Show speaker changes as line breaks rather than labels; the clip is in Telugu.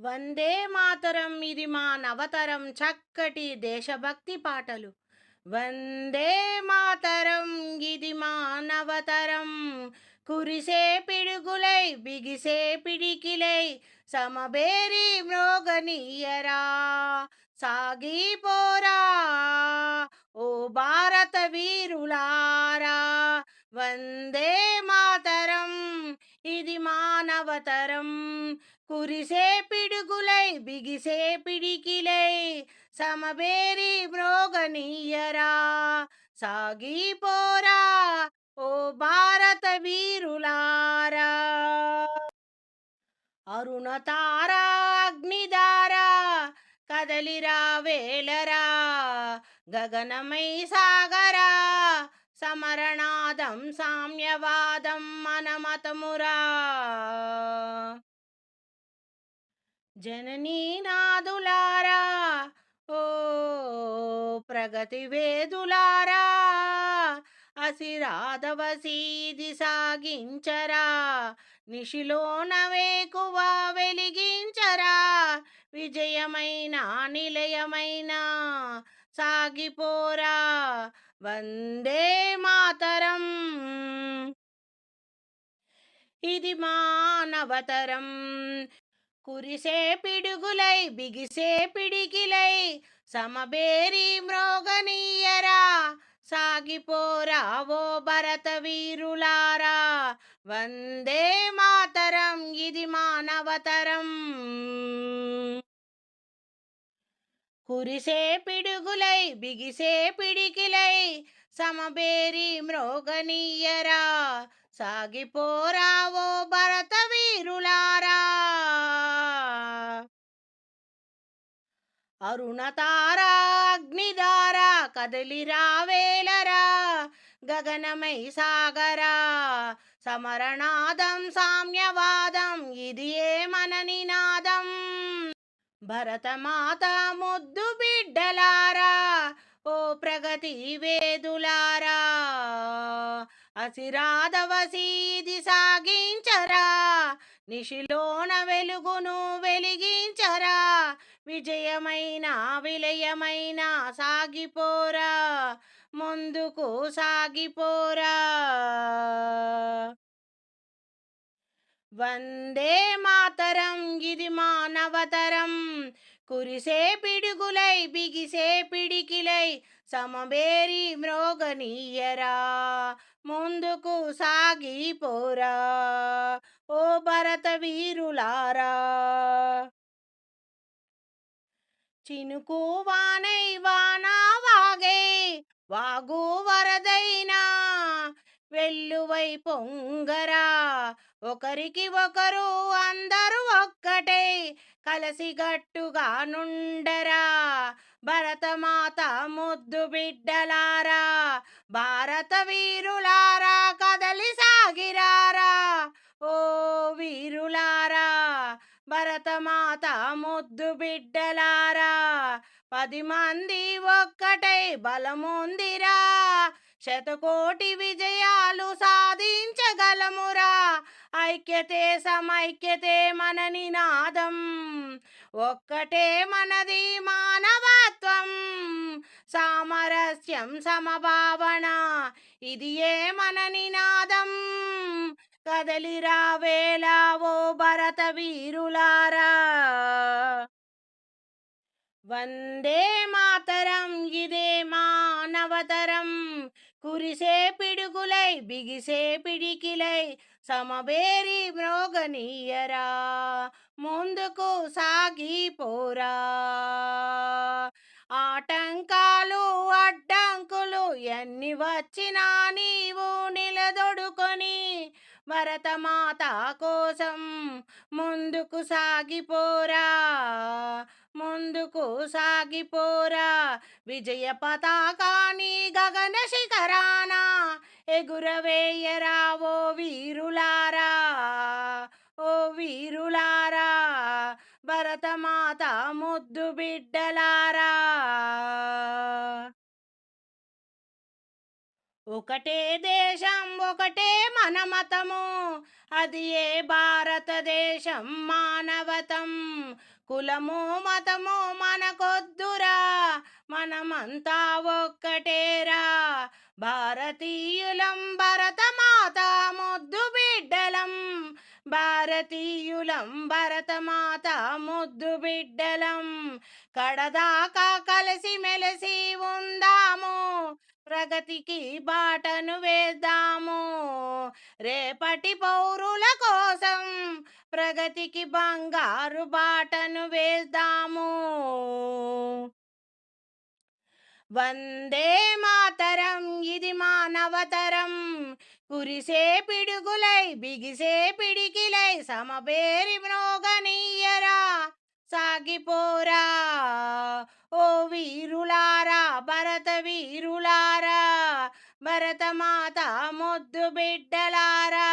వందే మాతరం ఇది మా నవతరం చక్కటి దేశభక్తి పాటలు. వందే మాతరం ఇది మా నవతరం. కురిసే పిడుగులై బిగిసే పిడికిలై సమబేరి మ్రోగనీయరా. సాగిపోరా ఓ భారత వీరులారా. వందే మాతరం ఇది మానవతరం కురిసే పిడుగులై బిగిసే పిడికిలై సమబేరి మ్రోగనీయరా సాగిపోరా ఓ భారత వీరులారా. అరుణతారా అగ్నిదారా కదలిరా వేలరా గగనమై సాగరా సమరణాదం సామ్యవాదం మనమతమురా. జననీ నాదులారా ఓ ప్రగతి వేదులారా అసిరాధవసీది సాగించరా నిశిలోన వేకువ వెలిగించరా విజయమైన నిలయమైన సాగిపోరా వందే మాతరం. ఇది మానవతరం. కురిసే పిడుగులై బిగిసే పిడికిలై సమబేరి మ్రోగనీయరా సాగిపోరా ఓ భరత వీరులారా. వందే మాతరం ఇది మానవతరం. కురిసే పిడుగులై బిగిసే పిడికిలై సమబేరి మ్రోగనీయరా. సాగిపోరావో భరత వీరులారా. అరుణతారా అగ్నిదారా కదలిరా వేలరా గగనమై సాగరా. సమరణాదం సామ్యవాదం ఇది ఏ మన నినాదం భరతమాత ముద్దు బిడ్డలారా ఓ ప్రగతి వేదులారా. అసిరాధవసీది సాగించరా నిశిలోన వెలుగును వెలిగించరా విజయమైన విలయమైన సాగిపోరా ముందుకు సాగిపోరా. వందే మాతరం ఇది మానవతరం కురిసే పిడుగులై బిగిసే పిడికిలై సమబేరి మ్రోగనీయరా ముందుకు సాగిపోరా ఓ భరత వీరులారా. చినుకు వానై వానా వాగే వాగు వరదైనా వెల్లువై పొంగరా. ఒకరికి ఒకరు అందరూ ఒక్కటే కలిసిగట్టుగా నుండరా. భరతమాత ముద్దు బిడ్డలారా భారత వీరులా బిడ్డలారా. పది మంది ఒక్కటై బలముందిరా. శతకోటి విజయాలు సాధించగలమురా. ఐక్యతే సమైక్యతే మన నినాదం ఒక్కటే మనది మానవత్వం. సామరస్యం సమభావన. ఇది ఏ మన నినాదం కదలిరా వేలా ఓ భరత వీరులారా. వందే మాతరం ఇదే మానవతరం. కురిసే పిడుగులై బిగిసే పిడికిలై సమబేరి మ్రోగనీయరా. ముందుకు సాగిపోరా ఆటంకాలు అడ్డంకులు ఎన్ని వచ్చినా నీవు నిలదొడుకొని భరతమాత కోసం ముందుకు సాగిపోరా. ముందుకు సాగిపోరా. విజయ పతాకాని గగన శిఖరాన ఎగురవేయరా ఓ వీరులారా. ఓ వీరులారా భరతమాత ముద్దు బిడ్డలారా. ఒకటే దేశం ఒకటే మన మతము అది ఏ భారతదేశం మానవతం. కులము మతము మనకొద్దురా. మనమంతా ఒక్కటేరా. భారతీయులం భరతమాత ముద్దు బిడ్డలం. భారతీయులం భరతమాత ముద్దు బిడ్డలం. కడదాకా కలిసి మెలిసి ఉందాము. ప్రగతికి బాటను వేద్దాము. రేపటి పౌరుల కోసం ప్రగతికి బంగారు బాటను వేద్దాము. వందే మాతరం ఇది మానవతరం. కురిసే పిడుగులై బిగిసే పిడికిలై సమబేరి మ్రోగనీయరా. సాగిపోరా ఓ వీరులారా భరత వీరులారా. భరతమాత ముద్దు బిడ్డలారా.